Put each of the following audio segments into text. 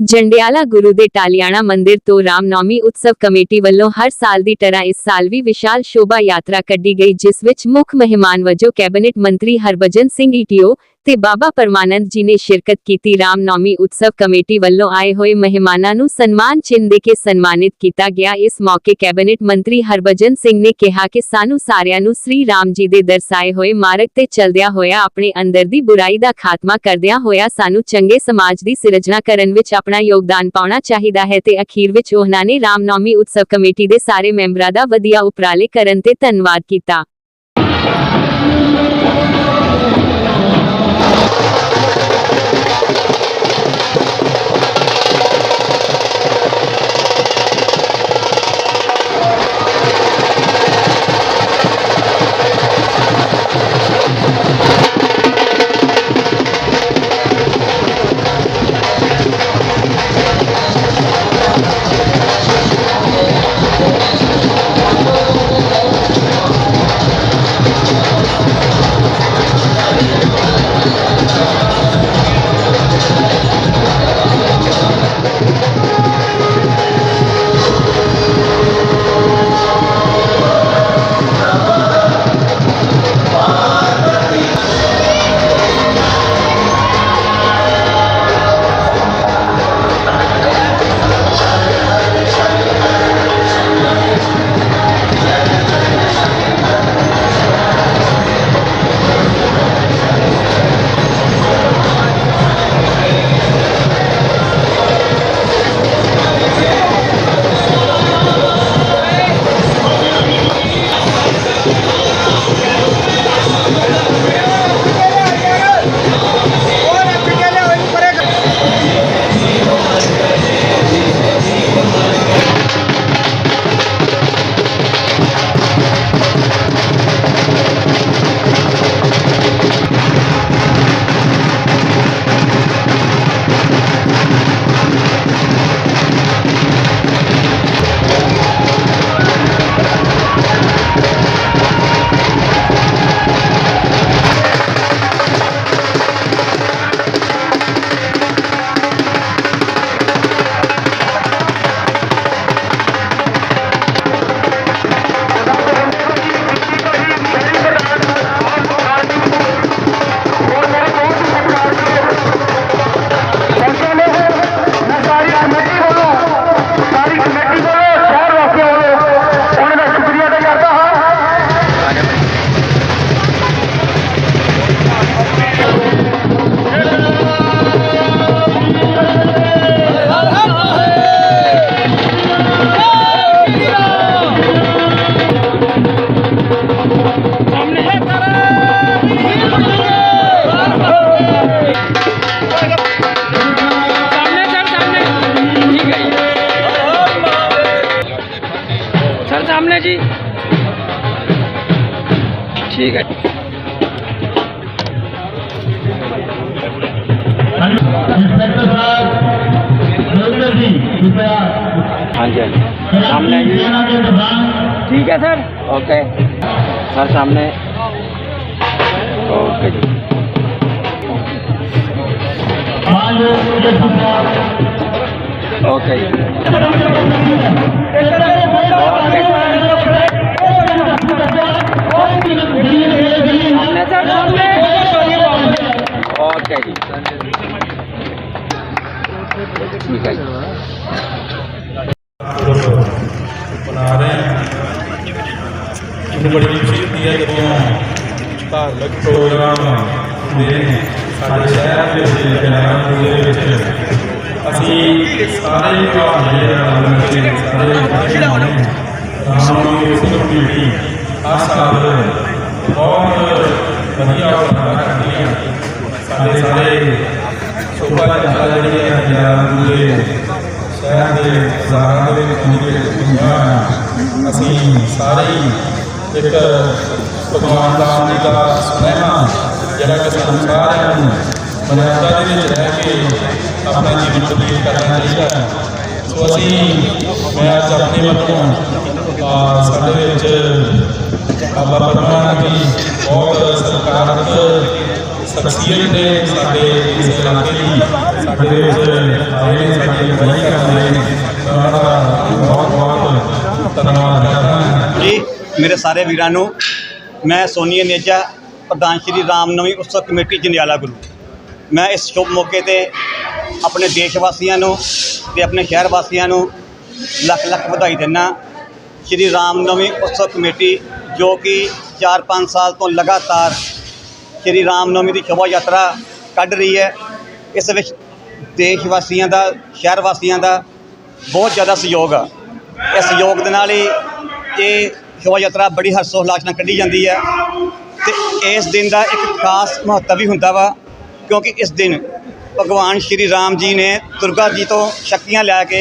ਜੰਡਿਆਲਾ ਗੁਰੂ ਦੇ ਟਾਲਿਆਣਾ ਮੰਦਿਰ ਤੋਂ ਰਾਮਨੌਮੀ ਉਤਸਵ ਕਮੇਟੀ ਵੱਲੋਂ ਹਰ ਸਾਲ ਦੀ ਤਰ੍ਹਾਂ ਇਸ ਸਾਲ ਵੀ ਵਿਸ਼ਾਲ ਸ਼ੋਭਾ ਯਾਤਰਾ ਕੱਢੀ ਗਈ, ਜਿਸ ਵਿੱਚ ਮੁੱਖ ਮਹਿਮਾਨ ਵਜੋਂ ਕੈਬਨਿਟ ਮੰਤਰੀ ਹਰਭਜਨ ਸਿੰਘ ਈਟੀਓ ਤੇ ਬਾਬਾ ਪਰਮਾਨੰਦ ਜੀ ਨੇ ਸ਼ਿਰਕਤ ਕੀਤੀ। ਰਾਮਨੌਮੀ ਉਤਸਵ ਕਮੇਟੀ ਵੱਲੋਂ ਆਏ ਹੋਏ ਮਹਿਮਾਨਾਂ ਨੂੰ ਸਨਮਾਨ ਚਿੰਨ੍ਹ ਦੇ ਕੇ ਸਨਮਾਨਿਤ ਕੀਤਾ ਗਿਆ। ਇਸ ਮੌਕੇ ਕੈਬਨਿਟ ਮੰਤਰੀ ਹਰਭਜਨ ਸਿੰਘ ਨੇ ਕਿਹਾ ਕਿ ਸਾਨੂੰ ਸਾਰਿਆਂ ਨੂੰ ਸ੍ਰੀ ਰਾਮ ਜੀ ਦੇ ਦਰਸਾਏ ਹੋਏ ਮਾਰਗ ਤੇ ਚੱਲਦਿਆਂ ਹੋਇਆ ਆਪਣੇ ਅੰਦਰ ਦੀ ਬੁਰਾਈ ਦਾ ਖਾਤਮਾ ਕਰਦਿਆਂ ਹੋਇਆ ਸਾਨੂੰ ਚੰਗੇ ਸਮਾਜ ਦੀ ਸਿਰਜਣਾ ਕਰਨ ਵਿੱਚ ਆਪਣਾ ਯੋਗਦਾਨ ਪਾਉਣਾ ਚਾਹੀਦਾ ਹੈ ਤੇ ਅਖੀਰ ਵਿੱਚ ਉਹਨਾਂ ਨੇ ਰਾਮਨੌਮੀ ਉਤਸਵ ਕਮੇਟੀ ਦੇ ਸਾਰੇ ਮੈਂਬਰਾਂ ਦਾ ਵਧੀਆ ਉਪਰਾਲੇ ਕਰਨ ਤੇ ਧੰਨਵਾਦ ਕੀਤਾ। ठीक है। इंस्पेक्टर साहब रविंदर जी कृपया। हाँ जी हाँ जी। सामने ठीक है सर। ओके। सर सामने। ओके जी। ओके जी। ओके सामने सर सामने ओके जी ठीक है जी ਬਣਾ ਰਹੇ ਹਾਂ ਮੈਨੂੰ ਬੜੀ ਖੁਸ਼ੀ ਹੁੰਦੀ ਹੈ ਜਦੋਂ ਧਾਰਮਿਕ ਪ੍ਰੋਗਰਾਮ ਹੁੰਦੇ ਨੇ ਸਾਡੇ ਸ਼ਹਿਰ ਦੇ ਵਿੱਚ ਪੰਜਾਬ ਦੇ ਵਿੱਚ ਅਸੀਂ ਸਾਰੇ ਤਿਉਹਾਰ ਜਿਹੜੇ ਨਾਲ ਮਿਲ ਕੇ ਸਾਰੇ ਇਕੱਠੇ ਹੋਣੇ ਰਾਮ ਦੀ ਉਤਸਵ ਕਮੇਟੀ ਹਰ ਸਾਲ ਬਹੁਤ ਵਧੀਆ ਉਪਰਾਲਾ ਕਰਦੀ ਹੈ ਸਾਡੇ ਸਾਰੇ ਸ਼ੋਭਾ ਯਾਤਰਾ ਜਿਹੜੀਆਂ ਪੰਜਾਬ ਦੇ ਸ਼ਹਿਰ ਦੇ ਬਾਜ਼ਾਰਾਂ ਦੇ ਵਿੱਚ ਹੁੰਦੇ ਅਸੀਂ ਸਾਰੇ ਹੀ ਇੱਕ ਭਗਵਾਨ ਦਾ ਜੀ ਦਾ ਸੁਨੇਹਾ ਜਿਹੜਾ ਕਿ ਸਾਨੂੰ ਨੂੰ ਮਰਿਆਦਾ ਦੇ ਵਿੱਚ ਰਹਿ ਕੇ ਆਪਣਾ ਜੀਵਨ ਬਤੀਤ ਕਰਨਾ ਚਾਹੀਦਾ ਹੈ ਸੋ ਅਸੀਂ ਮੈਂ ਅੱਜ ਆਪਣੇ ਵੱਲੋਂ ਸਾਡੇ ਵਿੱਚ ਬਾਬਾ ਪਰਮਾਨੰਦ ਜੀ ਬਹੁਤ ਸਤਿਕਾਰਤ ਸ਼ਖਸੀਅਤ ਨੇ ਸਾਡੇ ਇਸ ਇਲਾਕੇ ਦੀ, ਸਾਡੇ ਵਿੱਚ ਆਏ ਸਾਡੀ ਅਗਵਾਈ ਕਰਨ ਆਏ ਨੇ। ਉਹਨਾਂ ਦਾ ਬਹੁਤ ਬਹੁਤ ਧੰਨਵਾਦ ਕਰਦਾ ਹਾਂ। ਜੀ, ਮੇਰੇ ਸਾਰੇ ਵੀਰਾਂ ਨੂੰ ਮੈਂ ਸੋਨੀਆ ਨੇਜਾ, ਪ੍ਰਧਾਨ ਸ਼੍ਰੀ ਰਾਮਨਵਮੀ ਉਤਸਵ ਕਮੇਟੀ, ਜੰਡਿਆਲਾ ਗੁਰੂ। ਮੈਂ ਇਸ ਸ਼ੁਭ ਮੌਕੇ ਤੇ ਆਪਣੇ ਦੇਸ਼ ਵਾਸੀਆਂ ਨੂੰ ਤੇ ਆਪਣੇ ਸ਼ਹਿਰ ਵਾਸੀਆਂ ਨੂੰ ਲੱਖ ਲੱਖ ਵਧਾਈ ਦਿੰਦਾ। ਸ਼੍ਰੀ ਰਾਮਨਵਮੀ ਉਤਸਵ ਕਮੇਟੀ ਜੋ ਕਿ 4-5 ਸਾਲ ਤੋਂ ਲਗਾਤਾਰ ਸ਼੍ਰੀ ਰਾਮਨਵਮੀ ਦੀ ਸ਼ੋਭਾ ਯਾਤਰਾ ਕੱਢ ਰਹੀ ਹੈ। ਇਸ ਵਿੱਚ ਦੇਸ਼ ਵਾਸੀਆਂ ਦਾ, ਸ਼ਹਿਰ ਵਾਸੀਆਂ ਦਾ ਬਹੁਤ ਜ਼ਿਆਦਾ ਸਹਿਯੋਗ ਆ। ਇਸ ਸਹਿਯੋਗ ਦੇ ਨਾਲ ਹੀ ਇਹ ਸ਼ੋਭਾ ਯਾਤਰਾ ਬੜੀ ਹਰਸੋ ਹਲਾਸ ਨਾਲ ਕੱਢੀ ਜਾਂਦੀ ਹੈ। ਤੇ ਇਸ ਦਿਨ ਦਾ ਇੱਕ ਖਾਸ ਮਹੱਤਵ ਵੀ ਹੁੰਦਾ ਵਾ, ਕਿਉਂਕਿ ਇਸ ਦਿਨ ਭਗਵਾਨ ਸ਼੍ਰੀ ਰਾਮ ਜੀ ਨੇ ਦੁਰਗਾ ਜੀ ਤੋਂ ਸ਼ਕਤੀਆਂ ਲੈ ਕੇ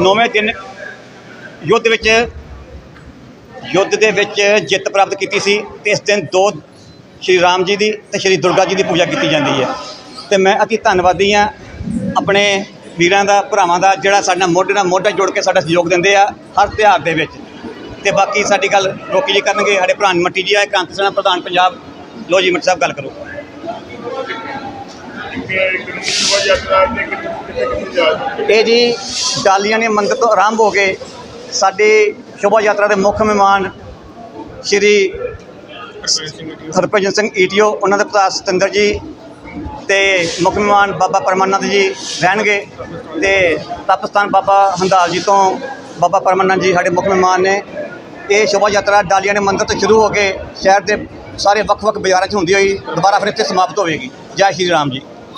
ਨੌਵੇਂ ਦਿਨ ਯੁੱਧ ਵਿੱਚ, ਯੁੱਧ ਦੇ ਵਿੱਚ ਜਿੱਤ ਪ੍ਰਾਪਤ ਕੀਤੀ ਸੀ ਤੇ ਇਸ ਦਿਨ ਦੋ ਸ਼੍ਰੀ ਰਾਮ ਜੀ ਦੀ ਤੇ ਸ਼੍ਰੀ ਦੁਰਗਾ ਜੀ ਦੀ ਪੂਜਾ ਕੀਤੀ ਜਾਂਦੀ ਹੈ। ਤੇ ਮੈਂ ਅਤੀ ਧੰਨਵਾਦੀ ਹਾਂ ਆਪਣੇ ਵੀਰਾਂ ਦਾ, ਭਰਾਵਾਂ ਦਾ, ਜਿਹੜਾ ਸਾਡਾ ਮੋਢੇ ਨਾਲ ਮੋਢਾ ਜੋੜ ਕੇ ਸਾਡਾ ਸਹਿਯੋਗ ਦਿੰਦੇ ਆ ਹਰ ਤਿਉਹਾਰ ਦੇ ਵਿੱਚ। ਤੇ ਬਾਕੀ ਸਾਡੀ ਗੱਲ ਰੋਕੀ ਜੀ ਕਰਨਗੇ, ਸਾਡੇ ਭਰਾ ਮੱਟੀ ਜੀ ਆ ਕਾਂਤ ਸੈਨਾ ਪ੍ਰਧਾਨ ਪੰਜਾਬ ਲੋ ਜੀ ਮੱਟੀ ਸਾਹਿਬ, ਗੱਲ ਕਰੋ। ਇਹ ਜੀ ਡਾਲੀਆਂ ਨੇ ਮੰਦਰ ਤੋਂ ਆਰੰਭ ਹੋ ਕੇ ਸਾਡੇ ਸ਼ੋਭਾ ਯਾਤਰਾ ਦੇ ਮੁੱਖ ਮਹਿਮਾਨ ਸ਼੍ਰੀ ਹਰਭਜਨ ਸਿੰਘ ਈਟੀਓ, ਉਹਨਾਂ ਦੇ ਪਿਤਾ ਸਤਿੰਦਰ ਜੀ ਤੇ ਮੁੱਖ ਮਹਿਮਾਨ ਬਾਬਾ ਪਰਮਾਨੰਦ ਜੀ ਰਹਿਣਗੇ ਤੇ ਤਪਸਥਾਨ ਬਾਬਾ ਹੰਦਾਲ ਜੀ ਤੋਂ ਬਾਬਾ ਪਰਮਾਨੰਦ ਜੀ ਸਾਡੇ ਮੁੱਖ ਮਹਿਮਾਨ ਨੇ। ਇਹ ਸ਼ੋਭਾ ਯਾਤਰਾ ਡਾਲੀਆਂ ਨੇ ਮੰਦਰ ਤੋਂ ਸ਼ੁਰੂ ਹੋ ਕੇ ਸ਼ਹਿਰ ਦੇ ਸਾਰੇ ਵੱਖ-ਵੱਖ ਬਾਜ਼ਾਰਾਂ 'ਚ ਹੁੰਦੀ ਹੋਈ ਦੁਬਾਰਾ ਫਿਰ ਇੱਥੇ ਸਮਾਪਤ ਹੋਵੇਗੀ। ਜੈ ਸ਼੍ਰੀ ਰਾਮ ਜੀ।